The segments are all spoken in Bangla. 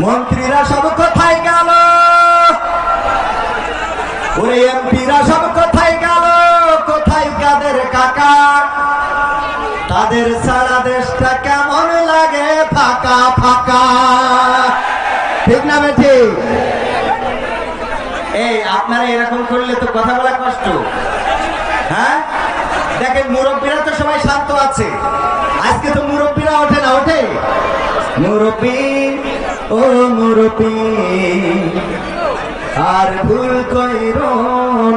মন্ত্রীরা সব কোথায় গেল? ওরে এমপিরা সব কোথায় গেল? কোথায় কাদের কাকা? তাদের সারা দেশটা কেমন লাগে? ফাঁকা ফাঁকা। ঠিক না বেঠি? এই, আপনারা এরকম করলে তো কথা বলা কষ্ট। হ্যাঁ? দেখেন, মুরব্বীরা তো সবাই শান্ত আছে। আজকে তো মুরব্বীরা ওঠে না, ওঠে? মুরব্বী ও মুরপি আর ভুল কইর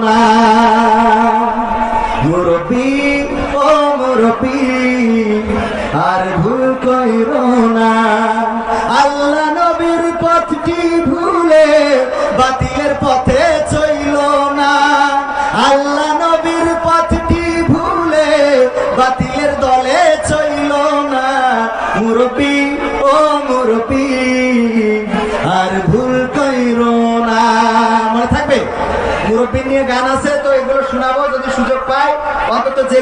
না। মুরপি ও মুরপি আর ভুল কইর না। আল্লাহ নবীর পথটি ভুলে বাতিলের পথে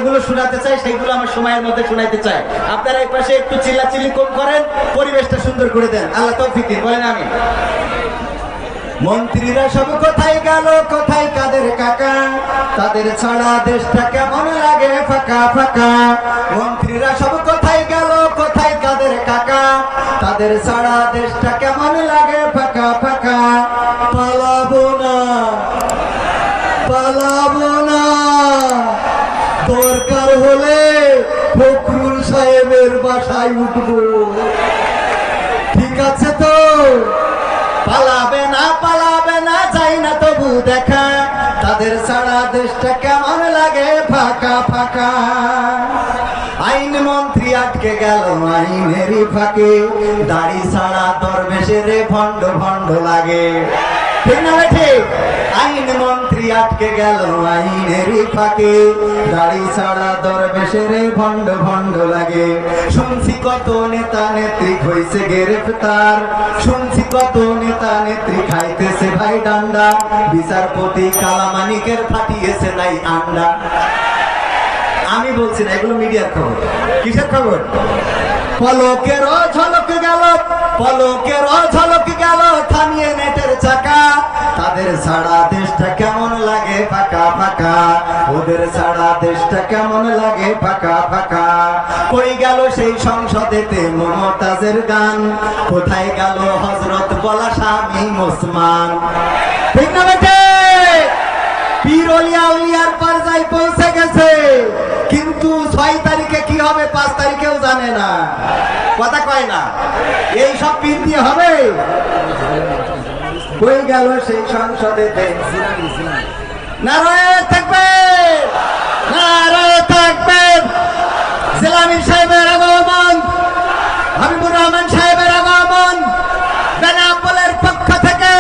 যেগুলো শোনাতে চাই সেগুলো আমার সময়ের মধ্যে শোনাইতে চাই আপনারা এই পাশে একটু চিল্লাচিল্লি কম করেন, পরিবেশটা সুন্দর করে দেন। আল্লাহ তৌফিক দিন, বলেন আমি মন্ত্রীরা সব কোথায় গেল, কোথায় কাদের কাকা? তাদের ছাড়া দেশটা কেমন লাগে, ফাঁকা ফাঁকা? মন্ত্রীরা সব কোথায় গেল, কোথায় কাদের কাকা? তাদের ছাড়া দেশটা কেমন লাগে ফখরুল সাহেবের বাসায় উঠবো। ঠিক আছে তো? পালাবে না পালাবে না, যাই না তবু দেখা। তাদের সারা দেশটা কেমন লাগে? ফাঁকা ফাঁকা। আইন মন্ত্রী আটকে গেল, আইনেরই ফাঁকে। দাড়ি ছাড়া দরবেশের ভণ্ড ভণ্ড লাগে। ঠিক না ঠিক? আইন আটকে গেল আইনেরই ফাঁকে। দাড়ি ছাড়া দরবেশের ভণ্ড ভণ্ড লাগে। শুনছি কত নেতা নেত্রী হইছে গ্রেফতার। শুনছি কত নেতা নেত্রী খাইতেছে ভাই ডান্ডা। বিচারপতি কালামানিকের ফাটিয়েছে নাই আন্ডা। আমি বলছি না, এগুলো মিডিয়ার খবর। কিসের খবর? পলকের ঝলক গেল, পলকের ঝলক গেল, থামিয়ে নেটের চাকা। তাদের সারা কেমন লাগে? ফাঁকা ফাঁকা। কই গেল সেই সংসদেতে মমতাজের গান? কোথায় গেল হজরত বলা স্বামী ওসমান? ঠিক না কিন্তু ছয় তারিখে কি হবে পাঁচ তারিখেও জানে না। কথা কয় না। এই সব হবে? গেল সেই নারায়ণ থাকবে। সাহেবের আগমন, হাবিবুর রহমান সাহেবের আগমন, বেনাপোলের পক্ষ থেকে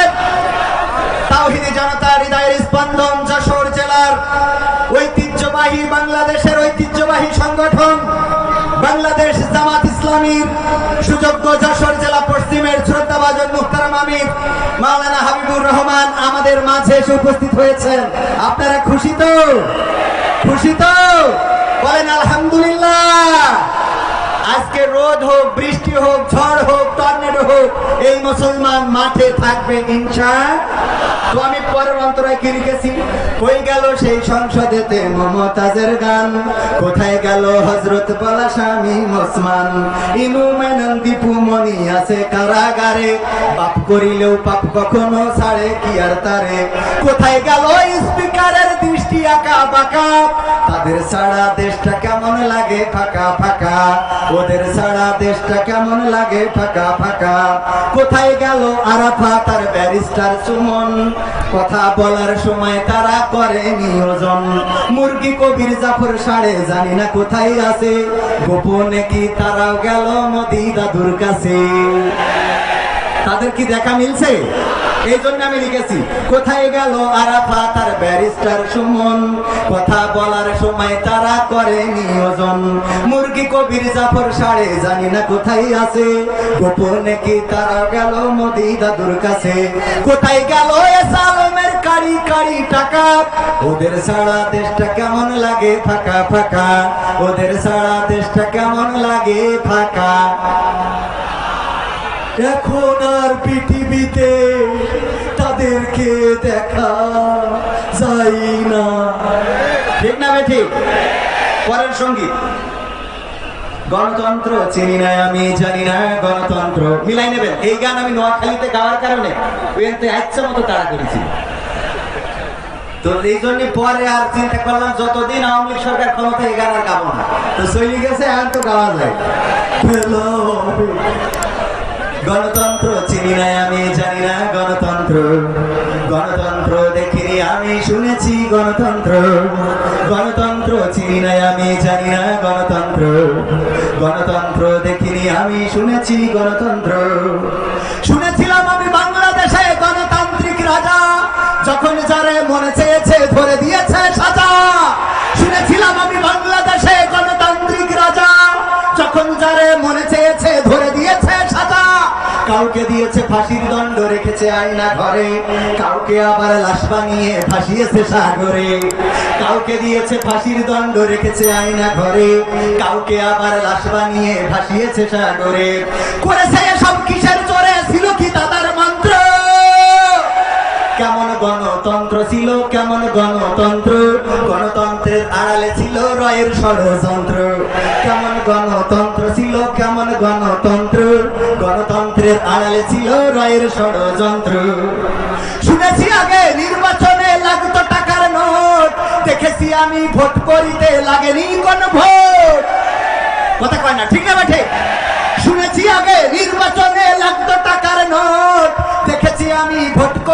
তাওহিদি জনতা হৃদয়ের স্পন্দন যশোর জেলার ঐতিহ্যবাহী বাংলাদেশের ঐতিহ্যবাহী সংগঠন বাংলাদেশ জামাত ইসলামীর যশোর জেলা পশ্চিমের শ্রদ্ধাভাজন মুখতারাম আমির, মাওলানা হাবিবুর রহমান আমাদের মাঝে এসে উপস্থিত হয়েছেন। আপনারা খুশি তো? খুশি তো? বলেন আলহামদুলিল্লাহ। আজকে রোদ হোক, বৃষ্টি হোক, ঝড় হোক, টর্নেডো হোক, এই মুসলমান মাঠে থাকবে ইনশা তো আমি পরের অন্তরায় কি লিখেছি? কই গেল সেই সংসদেতে মমতাজের গান। কোথায় গেল হজরত বলা স্বামী ওসমান? ইনু মেনন দীপু মনি আছে কারাগারে। পাপ করিলেও পাপ কখনো ছাড়ে, কি আর তারে? কোথায় গেল স্পিকারের দৃষ্টি আঁকা বাঁকা? তাদের সারা দেশটা কেমন লাগে ফাঁকা ফাঁকা? ওদের সারা দেশটা কেমন লাগে? ফাঁকা ফাঁকা। কোথায় গেল আরাফা? তার ব্যারিস্টার সুমন। কথা বলার সময় তারা করে নিয়োজন। মুরগি কবির জাফর সাড়ে, জানি না কোথায় আছে। গোপনে কি তারাও গেল মোদি দাদুর কাছে? তাদের কি দেখা মিলছে? এই জন্য আমি লিখেছি, কোথায় গেল আরাফা তার ব্যারিস্টার সুমন? কথা বলার সময় তারা করে নিয়োজন। মুরগি কবির জাফর সাড়ে জানি না কোথায় আছে। গোপনে কি তারা গেল মোদি দাদুর কাছে? কোথায় গেল এ সালমের কারি কারি টাকা? ওদের সারা দেশটা কেমন লাগে ফাঁকা ফাঁকা? ওদের সারা দেশটা কেমন লাগে ফাঁকা? এখন আর পৃথিবীতে তাদেরকে দেখা যায় না। ঠিক না বে ঠিক পরের সংগীত। গণতন্ত্র চিনি না আমি, জানি না গণতন্ত্র। মিলাই নেবেন। এই গান আমি নোয়াখালীতে গাওয়ার কারণে ওইতে ইচ্ছা মতো তাড়া করেছি। তো এই জন্য পরে আর চিন্তা করলাম, যতদিন আওয়ামী লীগ সরকার ক্ষমতা এই গান আর গাবো না। তো চলে গেছে আর তো গাওয়া যায়. গণতন্ত্র চিনি না আমি জানি না গণতন্ত্র। গণতন্ত্র দেখিনি, আমি শুনেছি গণতন্ত্র। গণতন্ত্র চিনি না আমি জানি না গণতন্ত্র। গণতন্ত্র দেখিনি, আমি শুনেছি গণতন্ত্র। কাউকে দিয়েছে, ফাঁসির দণ্ড রেখেছে আয়না ঘরে। কাউকে আবার লাশ বানিয়ে ভাসিয়েছে সাগরে। কাউকে দিয়েছে ফাঁসির দণ্ড রেখেছে আয়না ঘরে। কাউকে আবার লাশ বানিয়ে ভাসিয়েছে সাগরে। করেছে সব কিসের জোরে ছিল কি তাদের মন্ত্র? কেমন গণতন্ত্র ছিল, কেমন গণতন্ত্র? গণতন্ত্রের আড়ালে ছিল রয়ের ষড়যন্ত্র। কেমন গণতন্ত্র গণতন্ত্রের আড়ালে ছিল রয়ের ষড়যন্ত্র। শুনেছি আগে নির্বাচনে লাগতো টাকার নোট। দেখেছি আমি ভোট করিতে লাগেনি কোন ভোট। কথা কয় না, ঠিক না বেঠে শুনেছি আগে নির্বাচনে লাগতো টাকার নোট। দেখেছি আমি ভোট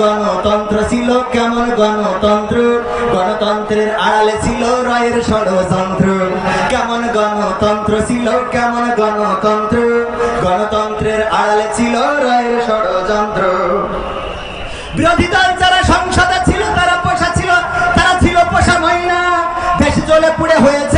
গণতন্ত্র ছিল কেমন গণতন্ত্র? গণতন্ত্রের আড়ালে ছিল রয়ের ষড়যন্ত্র। কেমন গণতন্ত্র ছিল, কেমন গণতন্ত্র? গণতন্ত্রের আড়ালে ছিল রয়ের ষড়যন্ত্র। বিরোধী দল যারা সংসদে ছিল, তারা পোষা ছিল, তারা ছিল পোষা মহিনা দেশ জ্বলে পুড়ে হয়েছে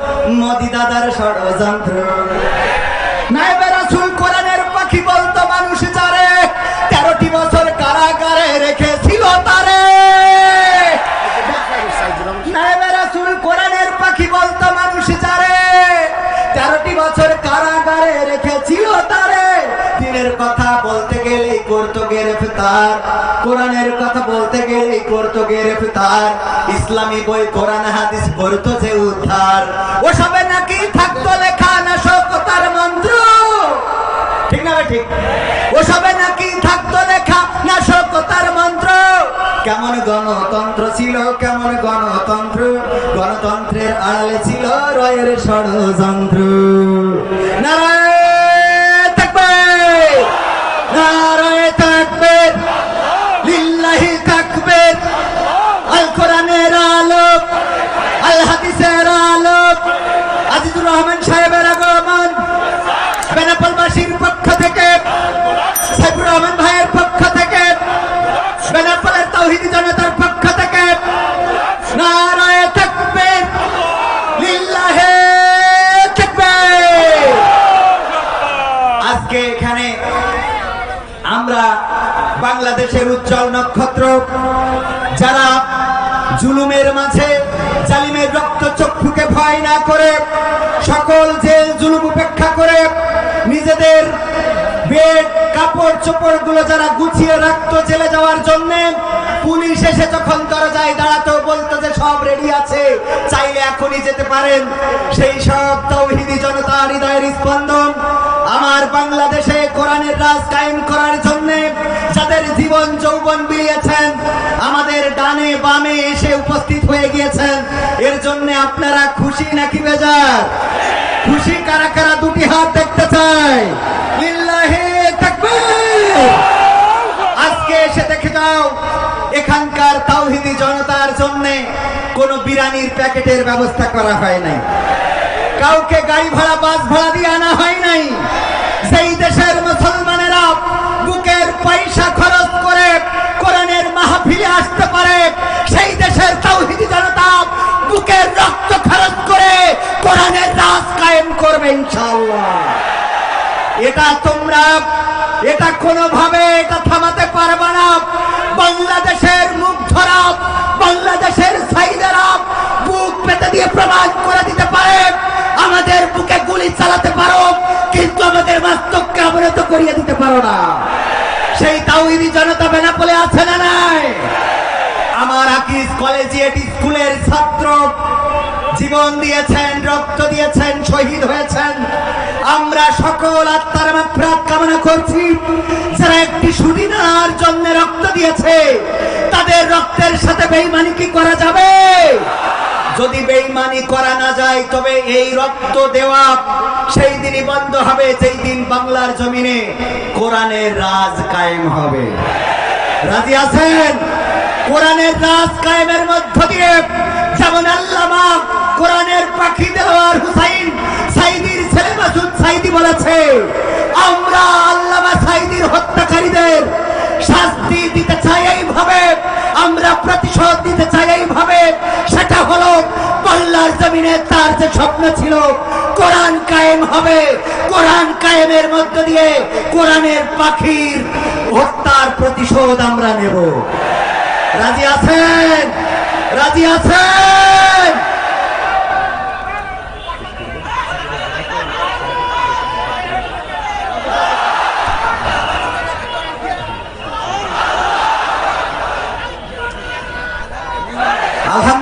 মোদি দাদার ষড়যন্ত্র। নাইবে রাসূল কোরআনের পাখি বলতো, মানুষ যারে তেরোটি বছর কারাগারে রেখেছিল তারে। নাইবে রাসূল কোরআনের পাখি বলতো, মানুষ যারে তেরোটি বছর কারাগারে রেখেছিল তারে। দিনের কথা বলতে গেলেই করতো গ্রেফতার। কোরআনের কথা বলতে গেলেই করতো গ্রেফতার ইসলামী বই, কোরআন, হাদিস পড়তো যে উদ্ধার। ওসবে নাকি থাকতো লেখা না শোকতার মন্ত্র? ঠিক না ঠিক? ওসবে নাকি থাকতো লেখা না শোকতার মন্ত্র? কেমন গণতন্ত্র ছিল, কেমন গণতন্ত্র? গণতন্ত্রের আড়ালে ছিল রয়ের ষড়যন্ত্র। নারায় আজকে এখানে আমরা বাংলাদেশের উজ্জ্বল নক্ষত্র, যারা জুলুমের মাঝে জালিমের রক্ত চক্ষুকে ভয় না করে সকল জেল জুলুম উপেক্ষা করে নিজেদের বেড, কাপড় চোপড়গুলো যারা গুছিয়ে রাখতো জেলে যাওয়ার জন্য, পুলিশ এসে যখন দরজায় দাঁড়াতো, বলতো যে সব রেডি আছে, চাইলে এখনই যেতে পারেন। সেই সব তৌহিদি জনতার হৃদয়ের স্পন্দন আমার বাংলাদেশে কোরআনের রাজ কায়েম করার জন্য যাদের জীবন যৌবন বিলিয়েছেন আমাদের ডানে বামে এসে উপস্থিত হয়ে গিয়েছেন। এর জন্য আপনারা খুশি নাকি বেজার? খুশি কারা কারা দুটি হাত দেখতে চায়? আজকে এসে দেখে যাও, এখানকার তাওহিদি জনতার জন্য কোনো বিরানির প্যাকেটের ব্যবস্থা করা হয় নাই। কাউকে গাড়ি ভাড়া, বাস ভাড়া দিয়ে আনা হয় নাই। সেই দেশের মুসলমানেরা বুকের পয়সা খরচ করে কোরআনের মাহফিলে আসতে পারে, সেই দেশের তাওহিদি জনতা বুকের রক্ত খরচ করে কোরআনের রাজ কায়েম করবে ইনশাআল্লাহ। এটা তোমরা, এটা কোনোভাবে এটা থামাতে পারবে না। বাংলাদেশের মুখ ধরা, বাংলাদেশের সাইদারা বুক পেতে দিয়ে প্রমাণ করে দিতে পারে। আমাদের বুকে গুলি চালাতে পারো, কিন্তু আমাদের বাস্তবকে অবনত করিয়ে দিতে পারো না। সেই তাওহিদি জনতা বেনাপোলে আছে না নাই? আমার আকিজ কলেজিয়েট স্কুলের ছাত্র। জীবন দিয়েছেন, রক্ত দিয়েছেন, শহীদ হয়েছেন। আমরা সকল আত্মার মাফরাত কামনা করছি। যারা একটি সুদিনার জন্য রক্ত দিয়েছে, তাদের রক্তের সাথে বেইমানি কি করা যাবে? যদি বেইমানি করা না যায়, তবে এই রক্ত দেওয়া সেই দিনই বন্ধ হবে, যেই দিন বাংলার জমিনে কোরআনের রাজ কায়েম হবে। রাজি আছেন? কোরআনের রাজ কায়েমের মধ্য দিয়ে যেমন আল্লামা কোরআনের পাখি দেওয়ার হুসাইন সাইদির ছেলে মাসুদ সাইদি বলেছে, আমরা আল্লামা সাইদির হত্যাকারীদের শাস্তি দিতে চাই এইভাবে আমরা প্রতিশোধ দিতে চাই এইভাবে। সেটা হলো বাংলার জমিনে তার যে স্বপ্ন ছিল, কোরআন কায়েম হবে। কোরআন কায়েমের মধ্য দিয়ে কোরআনের পাখির হত্যার প্রতিশোধ আমরা নেব। রাজি আছেন? রাজি আছেন?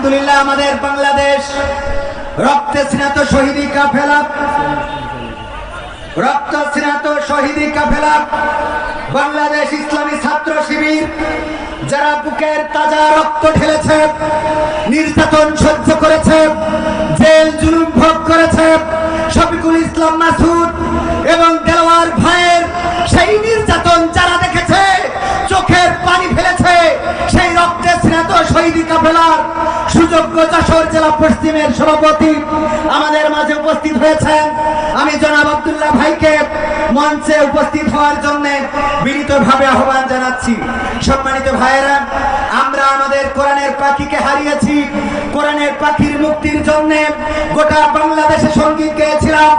আলহামদুলিল্লাহ, আমাদের বাংলাদেশ রক্তে স্নাত শহীদি কাফেলা। রক্ত স্নাত শহীদি কাফেলা। বাংলাদেশ ইসলামী ছাত্র শিবির, যারা বুকের তাজা রক্ত ঢেলেছে, নির্যাতন সহ্য করেছে, জেল জুলুম ভোগ করেছে, শফিকুল ইসলাম মাসুদ এবং দেওয়ার ভাইয়ের সেই নির্যাতন যারা দেখেছে, চোখের পানি ফেলেছে, সেই রক্তে স্নাত শহীদি কাফেলার সুযোগ্য যশোর জেলা পশ্চিমের সভাপতি আমাদের মাঝে উপস্থিত হয়েছেন। আমি জনাব আব্দুল্লাহ ভাইকে মঞ্চে উপস্থিত হওয়ার জন্য বিনীতভাবে আহ্বান জানাচ্ছি। সম্মানিত ভাইয়েরা, আমরা আমাদের কোরআনের পাখিকে হারিয়েছি। কোরআনের পাখির মুক্তির জন্য গোটা বাংলাদেশে সংগীত গেয়েছিলাম